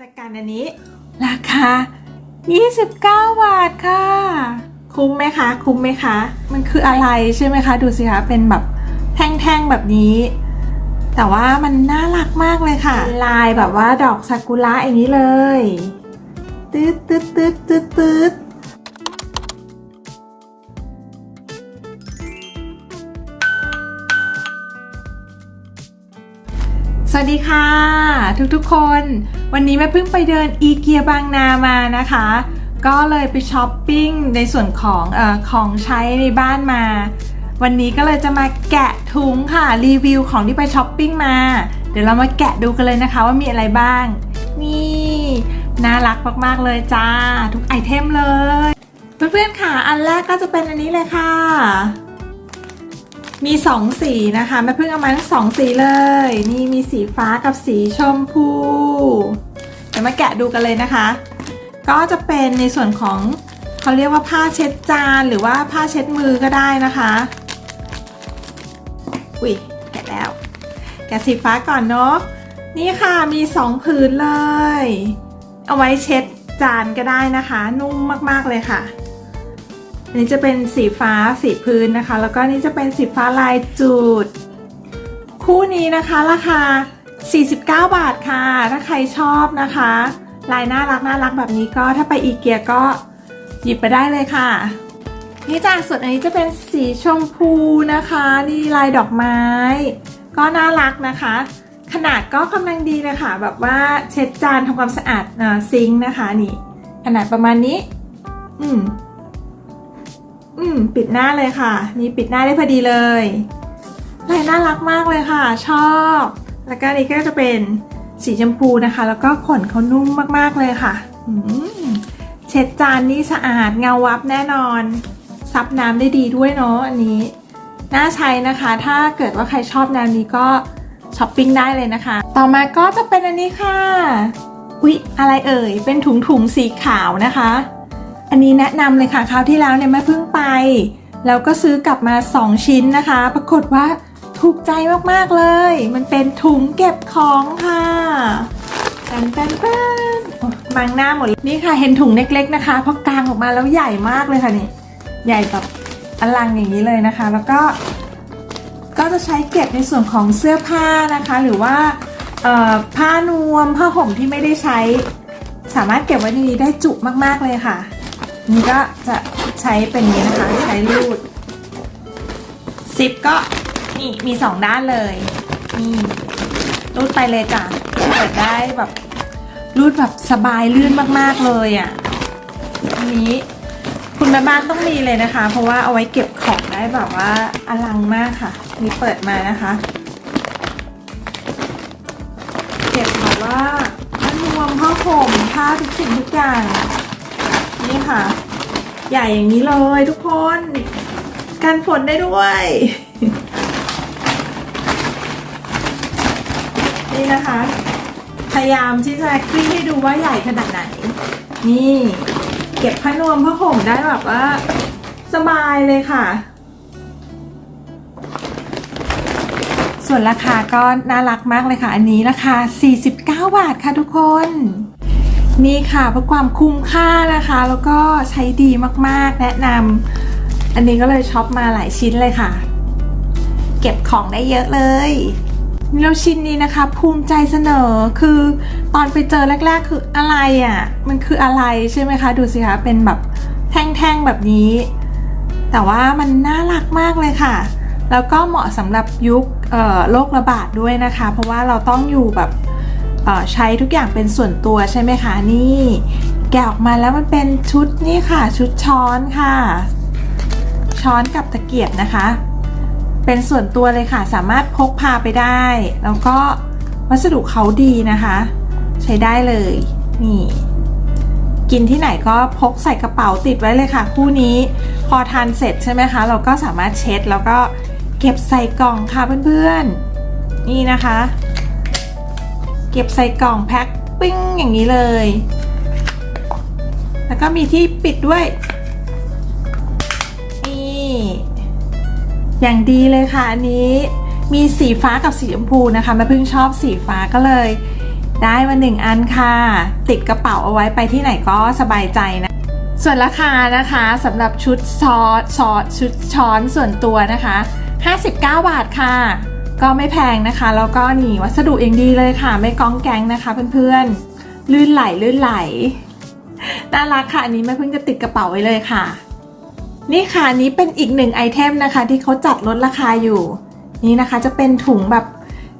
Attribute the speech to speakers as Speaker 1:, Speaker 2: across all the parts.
Speaker 1: จากการอันนี้ ราคา 29 บาทค่ะ คุ้มไหมคะ คุ้มไหมคะ มันคืออะไรใช่ไหมคะ ดูสิคะ เป็นแบบแท่งๆแบบนี้ แต่ว่ามันน่ารักมากเลยค่ะ ลายแบบว่าดอกซากุระอย่างนี้เลยตืดตืดตืดตืดตืด วัสดีค่ะ ทุกๆคน วันนี้แม่เพิ่งไปเดินอีเกียบางนามานะคะ ก็เลยไปช้อปปิ้งในส่วนของอของใช้ในบ้านมา วันนี้ก็เลยจะมาแกะถุงค่ะรีวิวของที่ไปช้อปปิ้งมา เดี๋ยวเรามาแกะดูกันเลยนะคะว่ามีอะไรบ้าง นี่น่ารักมากๆเลยจ้า ทุกไอเทมเลย เพื่อนๆค่ะ อันแรกก็จะเป็นอันนี้เลยค่ะ มีสองสีนะคะแม่เพิ่งเอามาทั้งสองสีเลย นี่มีสีฟ้ากับสีชมพู เดี๋ยวมาแกะดูกันเลยนะคะ ก็จะเป็นในส่วนของเขาเรียกว่าผ้าเช็ดจานหรือว่าผ้าเช็ดมือก็ได้นะคะอุ้ยแกะแล้ว แกะสีฟ้าก่อนเนาะนี่ค่ะมีสองผืนเลย เอาไว้เช็ดจานก็ได้นะคะ นุ่มมากๆเลยค่ะ อันนี้จะเป็นสีฟ้าสีพื้นนะคะ แล้วก็นี่จะเป็นสีฟ้าลายจุด คู่นี้นะคะราคา 49 บาทค่ะ ถ้าใครชอบนะคะ ลายน่ารักน่ารักแบบนี้ก็ถ้าไปอีเกียก็หยิบไปได้เลยค่ะ นี่จ้าส่วนอันนี้จะเป็นสีชมพูนะคะนี่ลายดอกไม้ ก็น่ารักนะคะ ขนาดก็กำลังดีเลยค่ะ แบบว่าเช็ดจานทำความสะอาดซิงค์นะคะนี่ขนาดประมาณนี้ อืม อืม ปิดหน้าเลยค่ะ นี่ปิดหน้าได้พอดีเลยลายน่ารักมากเลยค่ะ ชอบ แล้วก็นนี้ก็จะเป็นสีชมพูนะคะ แล้วก็ขนเขานุ่มมากๆเลยค่ะอืมเช็ดจานนี่สะอาดเงาวับแน่นอน ซับน้ำได้ดีด้วยเนาะอันนี้ น่าใช้นะคะ ถ้าเกิดว่าใครชอบแนวนี้ก็ช้อปปิ้งได้เลยนะคะ ต่อมาก็จะเป็นอันนี้ค่ะ อุ๊ย อะไรเอ่ย เป็นถุงถุงๆสีขาวนะคะ อันนี้แนะนำเลยค่ะคราวที่แล้วเนี่ยแม่เพิ่งไป แล้วก็ซื้อกลับมา 2 ชิ้นนะคะ ปรากฏว่าถูกใจมากๆเลย มันเป็นถุงเก็บของค่ะตันตันตันโอ้บังหน้าหมดนี่ค่ะเห็นถุงเล็กๆนะคะพราะกางออกมาแล้วใหญ่มากเลยค่ะนี่ใหญ่แบบอลังอย่างนี้เลยนะคะ แล้วก็ ก็จะใช้เก็บในส่วนของเสื้อผ้านะคะ หรือว่าผ้านวมผ้าห่มที่ไม่ได้ใช้ สามารถเก็บไว้ในนี้ได้จุมากๆเลยค่ะ นี่ก็จะใช้เป็นนี้นะคะ ใช้รูดซิปก็นี่มีสองด้านเลยนี่รูดไปเลยจ้ะเปิดได้แบบรูดแบบสบายลื่นมากๆเลยอะอันนี้คุณแม่บ้านต้องมีเลยนะคะ เพราะว่าเอาไว้เก็บของได้แบบว่าอลังมากค่ะ นี่เปิดมานะคะ เก็บแบบว่าผ้านวมผ้าห่มผ้าทุกสิ่งทุกอย่าง นี่ค่ะ ใหญ่อย่างนี้เลยทุกคนกันฝนได้ด้วย นี่นะคะ พยายามที่จะคลี่ให้ดูว่าใหญ่ขนาดไหน นี่ เก็บผ้านวมผ้าห่มได้แบบว่า สบายเลยค่ะส่วนราคาก็น่ารักมากเลยค่ะ อันนี้ราคา 49 บาทค่ะทุกคน นี่ค่ะเพื่อความคุ้มค่านะคะ แล้วก็ใช้ดีมากๆ แนะนำอันนี้ก็เลยช็อปมาหลายชิ้นเลยค่ะ เก็บของได้เยอะเลยแล้วชิ้นนี้นะคะ ภูมิใจเสนอคือตอนไปเจอแรก ๆ คืออะไรอะ่ะ มันคืออะไรใช่ไหมคะ ดูสิคะเป็นแบบแท่งๆแบบนี้ แต่ว่ามันน่ารักมากเลยค่ะ แล้วก็เหมาะสำหรับยุคเอ่อโรคระบาดด้วยนะคะ เพราะว่าเราต้องอยู่แบบ ใช้ทุกอย่างเป็นส่วนตัวใช่ไหมคะนี่ แกะออกมาแล้วมันเป็นชุดนี่ค่ะ ชุดช้อนค่ะ ช้อนกับตะเกียบนะคะ เป็นส่วนตัวเลยค่ะ สามารถพกพาไปได้ แล้วก็วัสดุเขาดีนะคะ ใช้ได้เลยนี่กินที่ไหนก็พกใส่กระเป๋าติดไว้เลยค่ะ คู่นี้ พอทานเสร็จใช่ไหมคะ เราก็สามารถเช็ดแล้วก็เก็บใส่กล่องค่ะเพื่อนๆ นี่นะคะ ก็บใส่กล่องแพ็คปิ้งอย่างนี้เลย แล้วก็มีที่ปิดด้วย นี่ อย่างดีเลยค่ะอันนี้มีสีฟ้ากับสีชมพูนะคะแม่พิ่งชอบสีฟ้าก็เลย ได้มาหนึ่งอันค่ะ ติดกระเป๋าเอาไว้ไปที่ไหนก็สบายใจนะ ส่วนราคานะคะสำหรับชุดซอสซอสชุดช้อนส่วนตัวนะคะ 59 บาทค่ะ ก็ไม่แพงนะคะ แล้วก็นี่วัสดุเองดีเลยค่ะ ไม่ก้องแกงนะคะเพื่อนๆ ลื่นไหลลื่นไหล น่ารักค่ะ อันนี้แม่เพิ่งจะติดกระเป๋าไว้เลยค่ะ นี่ค่ะนนี้เป็นอีกหนึ่งไอเทมนะคะ ที่เขาจัดลดราคาอยู่ นี่นะคะจะเป็นถุงแบบ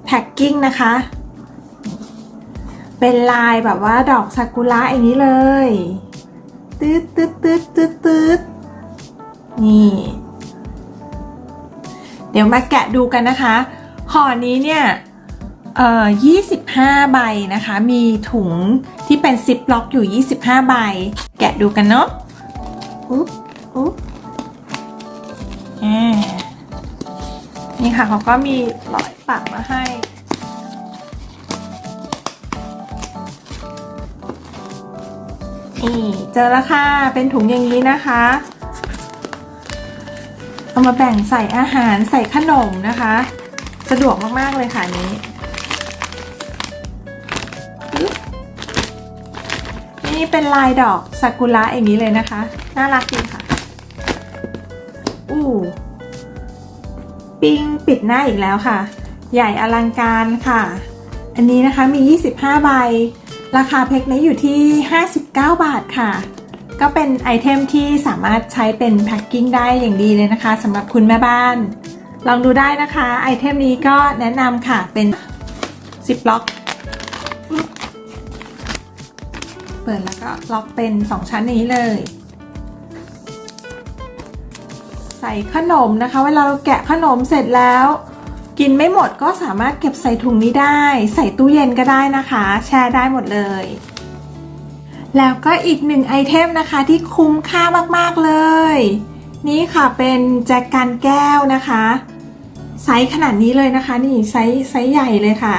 Speaker 1: แพ็กกิ้งนะคะ เป็นลายแบบว่าดอกซากุระอย่างนี้เลยตืดตืดตืดตืดตืดนี่ เดี๋ยวมาแกะดูกันนะคะ ห่อนี้เนี่ยเอ่อ25 ใบนะคะ มีถุงที่เป็นซิปล็อกอยู่ 25 ใบ แกะดูกันเนาะอุ๊บอุ๊บอ่านี่ค่ะเขาก็มีรอยปักมาให้นี่เจอแล้วค่ะ เป็นถุงอย่างนี้นะคะ เอามาแบ่งใส่อาหารใส่ขนมนะคะ สะดวกมาก ๆ เลยค่ะนี้ นี่เป็นลายดอกซากุระอย่างนี้เลยนะคะ น่ารักดีค่ะ อู้ ปิ้งปิดหน้าอีกแล้วค่ะ ใหญ่อลังการค่ะ อันนี้นะคะมี 25 ใบ ราคาเพกนี้อยู่ที่ 59 บาทค่ะก็เป็นไอเทมที่สามารถใช้เป็นแพ็คกิ้งได้อย่างดีเลยนะคะสำหรับคุณแม่บ้าน ลองดูได้นะคะ ไอเทมนี้ก็แนะนำค่ะเป็นซิปล็อก เปิดแล้วก็ล็อกเป็น 2 ชั้นนี้เลย ใส่ขนมนะคะ เวลาเราแกะขนมเสร็จแล้ว กินไม่หมดก็สามารถเก็บใส่ถุงนี้ได้ ใส่ตู้เย็นก็ได้นะคะ แช่ได้หมดเลยแล้วก็อีกหนึ่งไอเทมนะคะที่คุ้มค่ามาก ๆ เลย นี่ค่ะเป็นแจกันแก้วนะคะ ไซส์ขนาดนี้เลยนะคะ นี่ไซส์ไซส์ใหญ่เลยค่ะ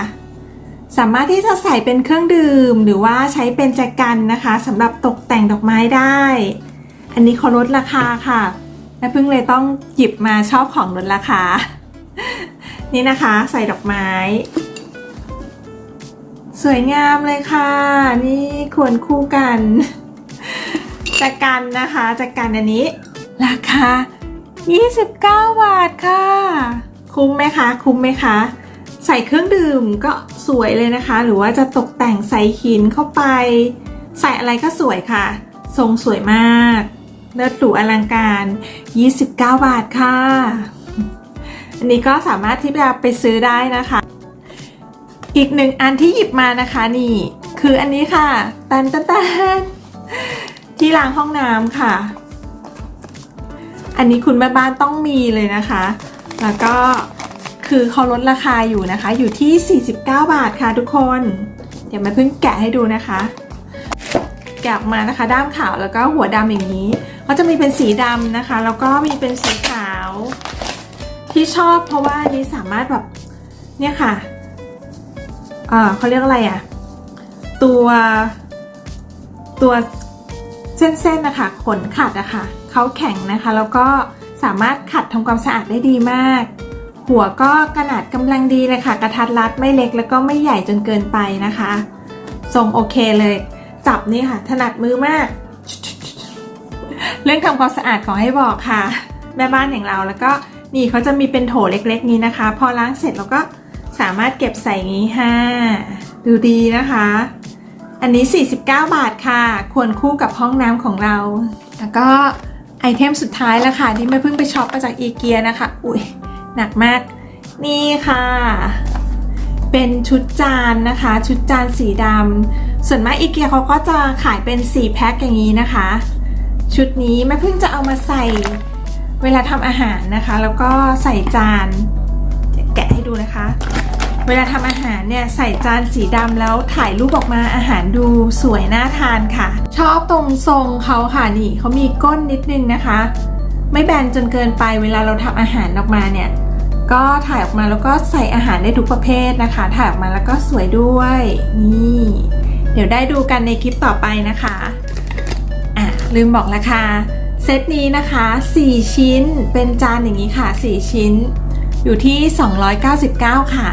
Speaker 1: สามารถที่จะใส่เป็นเครื่องดื่ม หรือว่าใช้เป็นแจกันนะคะสำหรับตกแต่งดอกไม้ได้ อันนี้เขาลดราคาค่ะแม่พึ่งเลยต้องหยิบมาชอบของลดราคา นี่นะคะใส่ดอกไม้ สวยงามเลยค่ะ นี่ควรคู่กันแจกันนะคะแจกกันอันนี้ ราคา 29 บาทค่ะ คุ้มไหมคะ คุ้มไหมคะ ใส่เครื่องดื่มก็สวยเลยนะคะ หรือว่าจะตกแต่งใส่หินเข้าไป ใส่อะไรก็สวยค่ะ ทรงสวยมากเลิศหรูอลังการ 29 บาทค่ะ อันนี้ก็สามารถที่จะไปซื้อได้นะคะ อีกหนึ่งอันที่หยิบมานะคะนี่ คืออันนี้ค่ะตันตันตันที่ล้างห้องน้ำค่ะ อันนี้คุณแม่บ้านต้องมีเลยนะคะ แล้วก็ คือเขาลดราคาอยู่นะคะ อยู่ที่ 49 บาทค่ะทุกคน เดี๋ยวม่เพิ่งแกะให้ดูนะคะ แกะออกมานะคะ ด้ามขาวแล้วก็หัวดำอย่างนี้เขาจะมีเป็นสีดำนะคะ แล้วก็มีเป็นสีขาว ที่ชอบเพราะว่านี้สามารถแบบเนี่ยค่ะเขาเรียกอะไรอะ่ะ ตัวตัวเส้นๆนะคะขนขัดอะค่ะเขาแข็งนะคะ แล้วก็สามารถขัดทำความสะอาดได้ดีมาก หัวก็ขนาดกำลังดีเลยค่ะ กระทัดรัดไม่เล็กแล้วก็ไม่ใหญ่จนเกินไปนะคะทรงโอเคเลย จับนี่ค่ะ ถนัดมือมาก เรื่องทำความสะอาดขอให้บอกค่ะ แม่บ้านอย่างเราแล้วก็นี่เขาจะมีเป็นโถเล็กๆนี้นะคะ พอล้างเสร็จเราก็สามารถเก็บใส่งี้ค่ะดูดีนะคะ อันนี้ 49 บาทค่ะ ควรคู่กับห้องน้ำของเรา แล้วก็ไอเทมสุดท้ายแล้วค่ะ ที่แม่เพิ่งไปช็อปมาจากอีเกียนะคะ อุ้ย หนักมาก นี่ค่ะ เป็นชุดจานนะคะ ชุดจานสีดำส่วนมากอีเกียเขาก็จะขายเป็น4แพ็คอย่างนี้นะคะ ชุดนี้แม่เพิ่งจะเอามาใส่เวลาทำอาหารนะคะ แล้วก็ใส่จานแกะให้ดูนะคะ เวลาทำอาหารเนี่ยใส่จานสีดำแล้วถ่ายรูปออกมาอาหารดูสวยน่าทานค่ะ ชอบตรงทรงเขาค่ะนี่เขามีก้นนิดนึงนะคะ ไม่แบนจนเกินไปเวลาเราทำอาหารออกมาเนี่ย ก็ถ่ายออกมาแล้วก็ใส่อาหารได้ทุกประเภทนะคะ ถ่ายออกมาแล้วก็สวยด้วย นี่ เดี๋ยวได้ดูกันในคลิปต่อไปนะคะ อะ ลืมบอกราคา เซตนี้นะคะ 4 ชิ้นเป็นจานอย่างนี้ค่ะ 4 ชิ้น อยู่ที่ 299 ค่ะ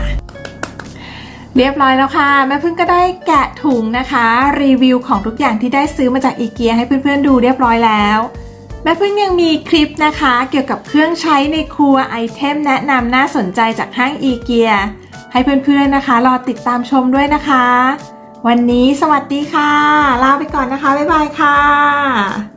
Speaker 1: เรียบร้อยแล้วค่ะ แม่พึ่งก็ได้แกะถุงนะคะ รีวิวของทุกอย่างที่ได้ซื้อมาจากอีเกียให้เพื่อนๆดูเรียบร้อยแล้ว แม่พึ่งยังมีคลิปนะคะ เกี่ยวกับเครื่องใช้ในครัวไอเทมแนะนำน่าสนใจจากห้างอีเกียให้เพื่อนๆนะคะ รอติดตามชมด้วยนะคะ วันนี้สวัสดีค่ะ ลาไปก่อนนะคะ บ๊ายบายค่ะ